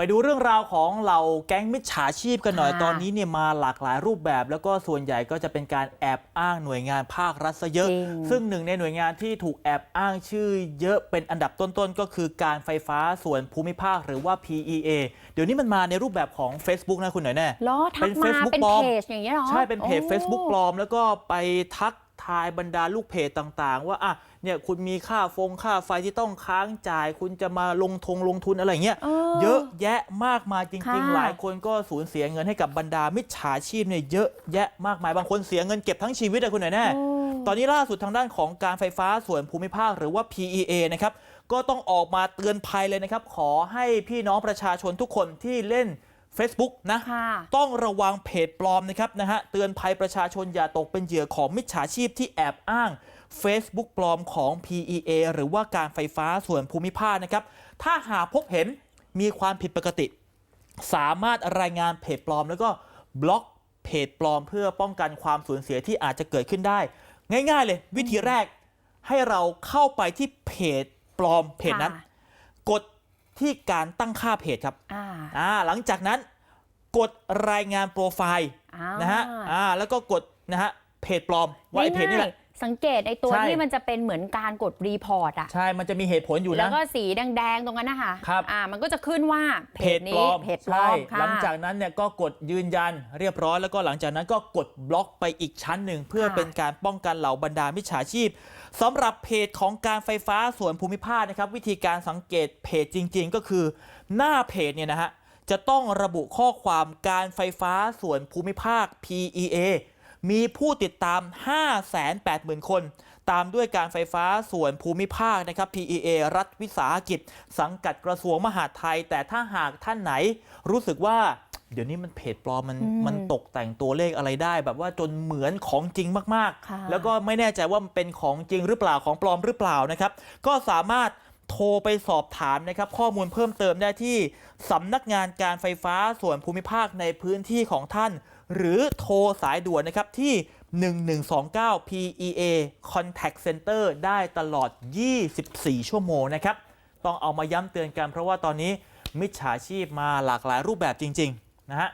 ไปดูเรื่องราวของเหล่าแก๊งมิจฉาชีพกันหน่อยค่ะตอนนี้เนี่ยมาหลากหลายรูปแบบ แล้วก็ส่วนใหญ่ก็จะเป็นการแอบอ้างหน่วยงานภาครัฐซะเยอะจริงซึ่งหนึ่งในหน่วยงานที่ถูกแอบอ้างชื่อเยอะเป็นอันดับต้นๆ ก็คือการไฟฟ้าส่วนภูมิภาคหรือว่า PEA เดี๋ยวนี้มันมาในรูปแบบของ Facebook นะคุณหน่อยแน่ล้อทัเป็กนมา Facebook เป็นปลอมเพจอย่างเงี้ยเหรอใช่เป็นเพจโอ้ Facebook ปลอมแล้วก็ไปทัก ทายบรรดาลูกเพจต่าง ๆ ว่าอะเนี่ยคุณมีค่าฟงค่าไฟที่ต้องค้างจ่าย คุณจะมาลงทงลงทุนอะไรเงี้ยเออเยอะแยะมากมายจริงค่ะๆหลายคนก็สูญเสียเงินให้กับบรรดามิจฉาชีพเนี่ยเยอะแยะมากมายบางคนเสียเงินเก็บทั้งชีวิตอะคุณหน่อยแน่ โอ้ ตอนนี้ล่าสุดทางด้านของการไฟฟ้าส่วนภูมิภาคหรือว่า PEA นะครับก็ต้องออกมาเตือนภัยเลยนะครับ ขอให้พี่น้องประชาชนทุกคนที่เล่น Facebook นะค่ะต้องระวังเพจปลอมนะครับนะฮะเตือนภัยประชาชนอย่าตกเป็นเหยื่อของมิจฉาชีพที่แอบอ้าง Facebook ปลอมของ PEA หรือว่าการไฟฟ้าส่วนภูมิภาคนะครับ ถ้าหากพบเห็นมีความผิดปกติ สามารถรายงานเพจปลอม แล้วก็บล็อกเพจปลอมเพื่อป้องกันความสูญเสียที่อาจจะเกิดขึ้นได้ ง่าย ๆ เลย วิธีแรกให้เราเข้าไปที่เพจปลอมเพจนั้นค่ะกด ที่การตั้งค่าเพจครับอ่าอ่าหลังจากนั้นกดรายงานโปรไฟล์อ่านะฮะอ่าแล้วก็กดนะฮะเพจปลอมว่าไอ้เพจนี่แหละง่ายๆ สังเกตไอ้ตัวใช่ ที่มันจะเป็นเหมือนการกดรีพอร์ตอะใช่มันจะมีเหตุผลอยู่แล้นะ วก็สีแดงๆตรงนั้นนะคะครับ อ่า มันก็จะขึ้นว่าเพเพจจปลนี้อมเพจปลอใช่มค่ะ หลังจากนั้นเนี่ยก็กดยืนยันเรียบร้อยแล้วก็หลังจากนั้นก็กดบล็อกไปอีกชั้นหนึ่ง เพื่อค่ะ เป็นการป้องกันเหล่าบรรดามิจฉาชีพสำหรับเพจของการไฟฟ้าส่วนภูมิภาคนะครับ วิธีการสังเกตเพจจริง ๆ ก็คือ หน้าเพจเนี่ยนะฮะจะต้องระบุข้อความการไฟฟ้าส่วนภูมิภาค PEA มีผู้ติดตาม 580,000 คน ตามด้วยการไฟฟ้าส่วนภูมิภาคนะครับ PEA รัฐวิสาหกิจ สังกัดกระทรวงมหาดไทย แต่ถ้าหากท่านไหนรู้สึกว่าเดี๋ยวนี้มันเพจปลอมมันอืมมันตกแต่งตัวเลขอะไรได้ แบบว่าจนเหมือนของจริงมากค่ะๆแล้วก็ไม่แน่ใจว่ามันเป็นของจริงหรือเปล่าของปลอมหรือเปล่านะครับ ก็สามารถ โทรไปสอบถามนะครับข้อมูลเพิ่มเติมได้ที่สำนักงานการไฟฟ้าส่วนภูมิภาคในพื้นที่ของท่าน หรือโทรสายด่วนนะครับที่ 1129 PEA Contact Center ได้ตลอด 24 ชั่วโมงนะครับ ต้องเอามาย้ำเตือนกันเพราะว่าตอนนี้มิจฉาชีพมาหลากหลายรูปแบบจริง ๆ นะฮะ